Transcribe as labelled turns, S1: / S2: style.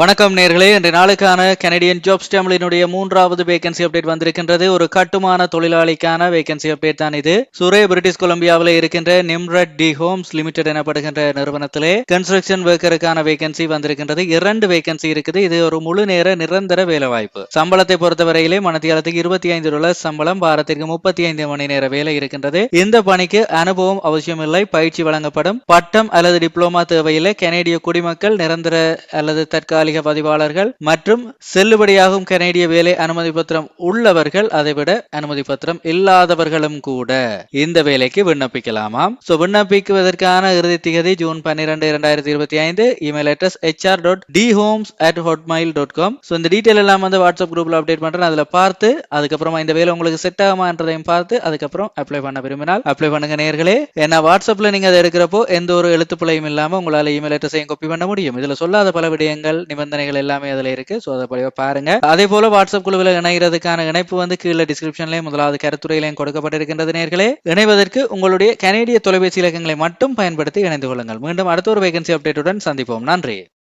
S1: வணக்கம் நேர்களே. இன்றைய நாளுக்கான கனடியன் ஜாப்ஸ் தமிழினுடைய மூன்றாவது வேகன்சி அப்டேட் வந்திருக்கின்றது. ஒரு கட்டுமான தொழிலாளிக்கான வேகன்சி அப்டேட் தான் இது. சுரே பிரிட்டிஷ் கொலம்பியாவில் இருக்கின்ற நிம்ரட் டி ஹோம்ஸ் லிமிடெட் எனப்படுகின்ற நிறுவனத்திலே கன்ஸ்ட்ரக்ஷன் ஒர்க்கருக்கான வேகன்சி வந்திருக்கின்றது. இரண்டு வேகன்சி இருக்குது. இது ஒரு முழு நேர நிரந்தர வேலை வாய்ப்பு சம்பளத்தை பொறுத்தவரையிலே மனத்தியாலத்துக்கு இருபத்தி ஐந்து டாலர் சம்பளம் வாரத்திற்கு முப்பத்தி ஐந்து மணி நேர வேலை இருக்கின்றது. இந்த பணிக்கு அனுபவம் அவசியமில்லை. பயிற்சி வழங்கப்படும். பட்டம் அல்லது டிப்ளோமா தேவையில்லை. கனேடிய குடிமக்கள் நிரந்தர அல்லது தற்காலிக பதிவாளர்கள் மற்றும் செல்லுபடியாகும் கனேடிய வேலை அனுமதி பத்திரம் உள்ளவர்கள் அதைவிட அனுமதி பத்திரம் இல்லாதவர்களும் கூட. இந்த வேலைக்கு விண்ணப்பிக்கலாமாம்? சோ விண்ணப்பிக்குவதற்கான இறுதி திகதி ஜூன் பன்னிரெண்டு இரண்டாயிரத்தி இருபத்தி ஐந்து. Email address HR dot D homes at Hotmail dot com so இந்த டீட்டெயில் எல்லாம் வந்து வாட்ஸ்அப் குரூப்ல அப்டேட் பண்றேன். அதுல பார்த்து அதுக்கப்புறமா இந்த வேலை உங்களுக்கு செட் ஆகுமான்றதையும் பார்த்து அதுக்கப்புறம் அப்ளை பண்ண விரும்பினால் அப்ளை பண்ணுங்க நேர்களே. ஏன்னா வாட்ஸ்அப்ல நீங்க அதை எடுக்கிறப்போ எந்த ஒரு எழுத்துப்பிழையும் இல்லாம உங்களால இமெயில் அட்ரஸையும் காப்பி பண்ண முடியும். இதுல சொல்லாத பல விடயங்கள் நிபந்தனைகள் எல்லாமே அதுல இருக்கு. ஸோ அதை படிவா பாருங்க. அதே போல வாட்ஸ்அப் குழுவில் இணைகிறதுக்கான இணைப்பு வந்து கீழே டிஸ்கிரிப்ஷன்லயும் முதலாவது கருத்துறையிலையும் கொடுக்கப்பட்டிருக்கின்றது நேர்களே. இணைவதற்கு உங்களுடைய கனேடிய தொலைபேசி இலக்கங்களை மட்டும் பயன்படுத்தி இணைந்து கொள்ளுங்கள். மீண்டும் அடுத்த ஒரு வேகன்சி அப்டேட்டுடன் சந்திப்போம். நன்றி.